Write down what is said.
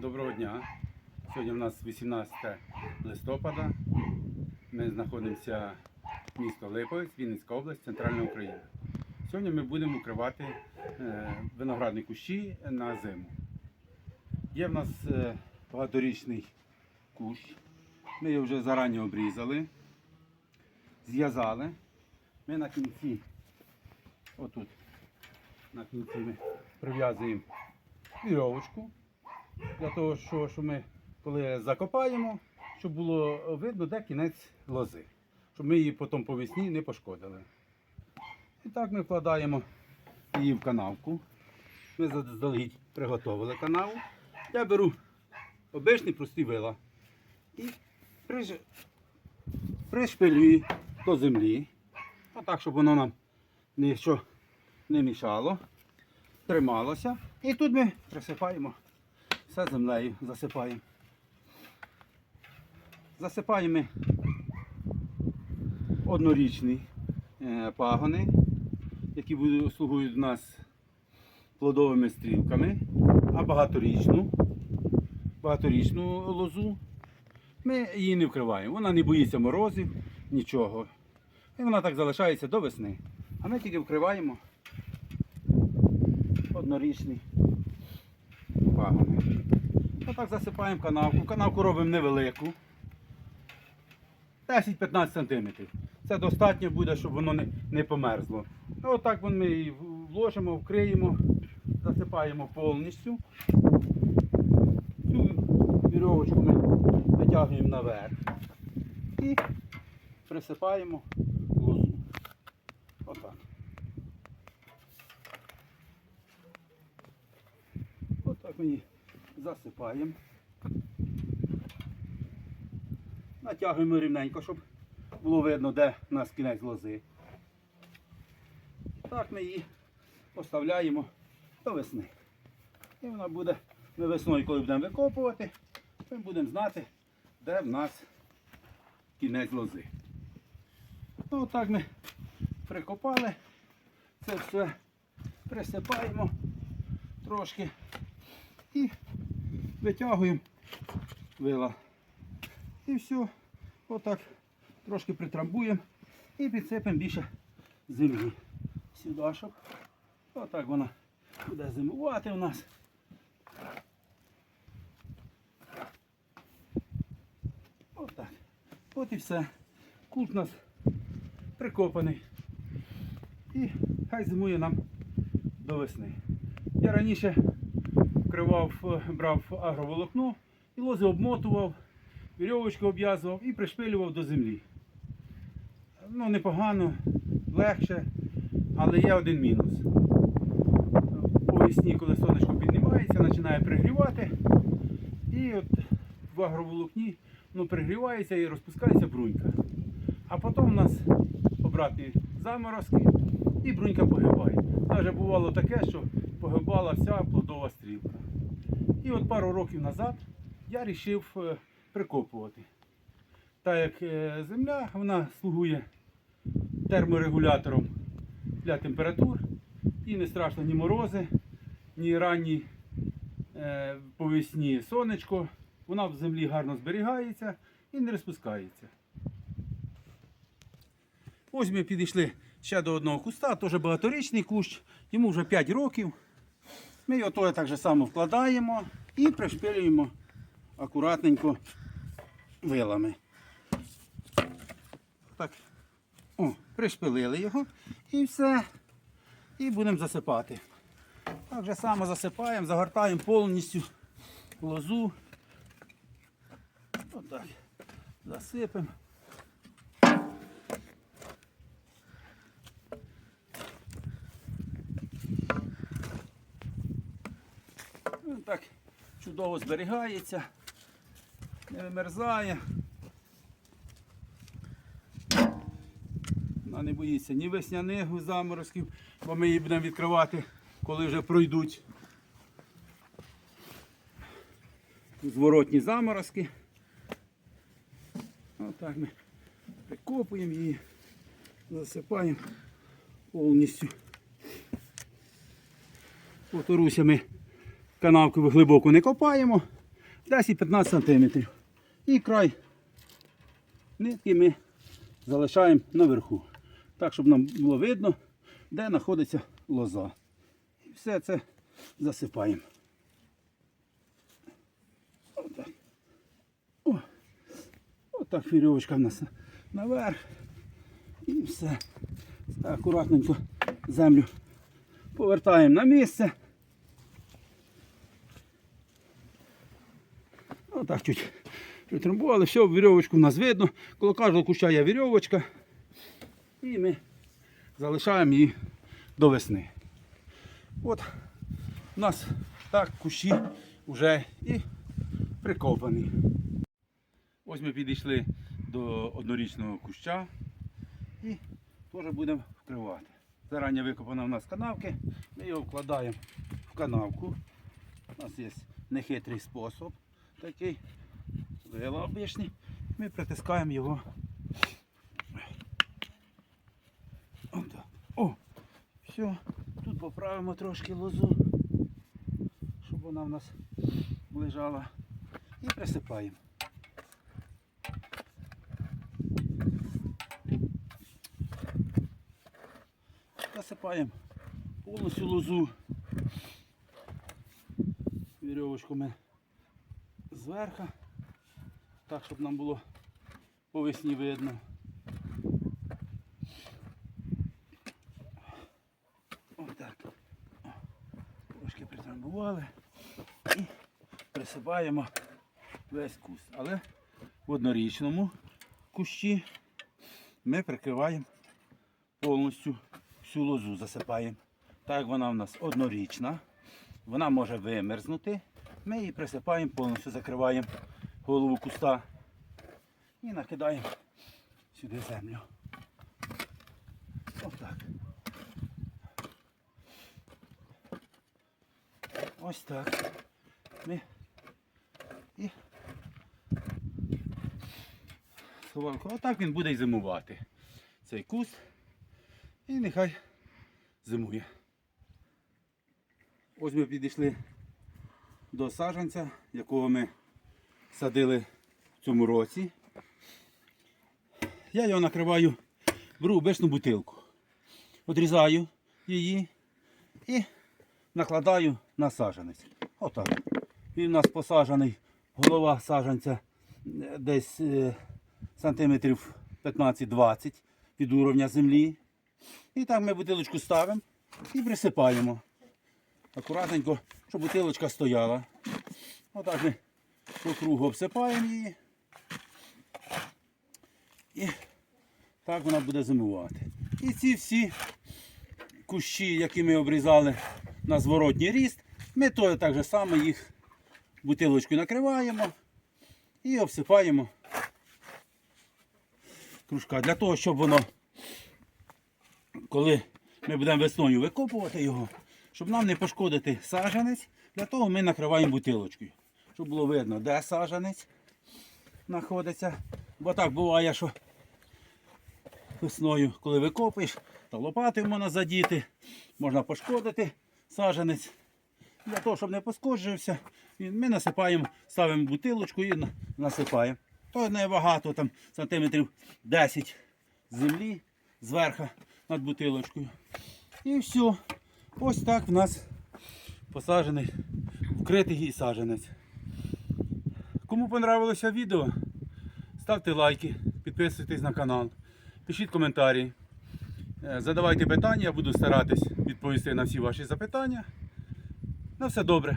Доброго дня. Сьогодні у нас 18 листопада. Ми знаходимося в місто Липовець, Вінницька область, Центральна Україна. Сьогодні ми будемо укривати е, виноградні кущі на зиму. Є в нас е, багаторічний кущ. Ми його вже зарані обрізали, зв'язали. Ми на кінці, отут, на кінці ми прив'язуємо вірьовочку для того, що, що ми коли закопаємо, щоб було видно, де кінець лози, щоб ми її потім по весні не пошкодили. І так ми вкладаємо її в канавку. Ми заздалегідь приготували канаву. Я беру обичний простий вила і приж... пришпилюю до землі, отак, щоб воно нам нічого не мішало, трималося. І тут ми присипаємо все землею засипаємо. Засипаємо ми однорічні е, пагони, які будуть слугують у нас плодовими стрілками, а багаторічну, багаторічну лозу ми її не вкриваємо. Вона не боїться морозів, нічого. І вона так залишається до весни. А ми тільки вкриваємо однорічний пагони. Отак засипаємо канавку. Канавку робимо невелику. 10-15 см. Це достатньо буде, щоб воно не, не померзло. Ну, Отак ми її вложимо, вкриємо, засипаємо повністю. Цю вірьовочку ми витягуємо наверх і присипаємо лозу. Отак. Отак її засипаємо. Натягуємо рівненько, щоб було видно, де у нас кінець лози. Так ми її поставляємо до весни. І вона буде, ми весною, коли будемо викопувати, ми будемо знати, де в нас кінець лози. Ну, отак ми прикопали, це все присипаємо трошки і витягуємо вила. І все, отак трошки притрамбуємо і підсипемо більше землі. Сюди, щоб отак вона буде зимувати у нас. Отак. От і все. Кут у нас прикопаний. І хай зимує нам до весни. Я раніше вкривав, е, брав агроволокно і лози обмотував, вірьовочку обв'язував і пришпилював до землі. Ну, непогано, легше, але є один мінус. По весні, коли сонечко піднімається, починає пригрівати. І от в агроволокні ну, пригрівається і розпускається брунька. А потім у нас обратні заморозки і брунька погибає. Навіть бувало таке, що погибала вся от пару років назад я вирішив прикопувати. Так як е, земля вона слугує терморегулятором для температур, і не страшно ні морози, ні ранні е, по весні сонечко. Вона в землі гарно зберігається і не розпускається. Ось ми підійшли ще до одного куста, теж багаторічний кущ, йому вже 5 років. Ми його так само вкладаємо і пришпилюємо акуратненько вилами. Так. О, пришпилили його і все. І будемо засипати. Так же само засипаємо, загортаємо повністю лозу. Отак. Засипемо. Ну, так чудово зберігається, не вимерзає. Вона не боїться ні весняних заморозків, бо ми її будемо відкривати, коли вже пройдуть зворотні заморозки. Отак ми прикопуємо її, засипаємо повністю. Повторюся, ми канавку глибоко не копаємо, 10-15 см. І край нитки ми залишаємо наверху. Так, щоб нам було видно, де знаходиться лоза. І все це засипаємо. Отак. О, отак вірьовочка в нас наверх. І все. Акуратненько землю повертаємо на місце. Отак чуть притрамбували, все, вірьовочку в нас видно. Коло кожного куща є вірьовочка. І ми залишаємо її до весни. От у нас так кущі вже і прикопані. Ось ми підійшли до однорічного куща і теж будемо вкривати. Зарані викопана у нас канавки, ми його вкладаємо в канавку. У нас є нехитрий спосіб такий, обичний. Ми притискаємо його. О, все. Тут поправимо трошки лозу, щоб вона в нас лежала. І присипаємо. Засипаємо повністю лозу. Вірьовочку ми зверху, так, щоб нам було по весні видно. Отак. Трошки притрамбували і присипаємо весь куст. Але в однорічному кущі ми прикриваємо повністю всю лозу засипаємо. Так вона в нас однорічна, вона може вимерзнути. Ми її присипаємо повністю, закриваємо голову куста і накидаємо сюди землю. Отак. Ось так. Ми і Совалко. Отак він буде і зимувати. Цей куст. І нехай зимує. Ось ми підійшли до саджанця, якого ми садили в цьому році. Я його накриваю, беру обичну бутилку, одрізаю її і накладаю на саджанець. Отак. Він у нас посаджений, голова саджанця е, десь е, сантиметрів 15-20 від уровня землі. І так ми бутилочку ставимо і присипаємо. Акуратненько, щоб бутилочка стояла. Отак ми по кругу обсипаємо її. І так вона буде зимувати. І ці всі кущі, які ми обрізали на зворотній ріст, ми то так же само їх бутилочкою накриваємо і обсипаємо кружка. Для того, щоб воно коли ми будемо весною викопувати його, щоб нам не пошкодити саджанець, для того ми накриваємо бутилочкою. Щоб було видно, де саджанець знаходиться. Бо так буває, що весною, коли викопуєш, та лопатою можна задіти, можна пошкодити саджанець. Для того, щоб не пошкоджився, ми насипаємо, ставимо бутилочку і насипаємо. То не багато, там сантиметрів 10 землі зверху над бутилочкою. І все. Ось так в нас посаджений, вкритий і саджанець. Кому понравилося відео, ставте лайки, підписуйтесь на канал, пишіть коментарі, е, задавайте питання, я буду старатись відповісти на всі ваші запитання. На все добре.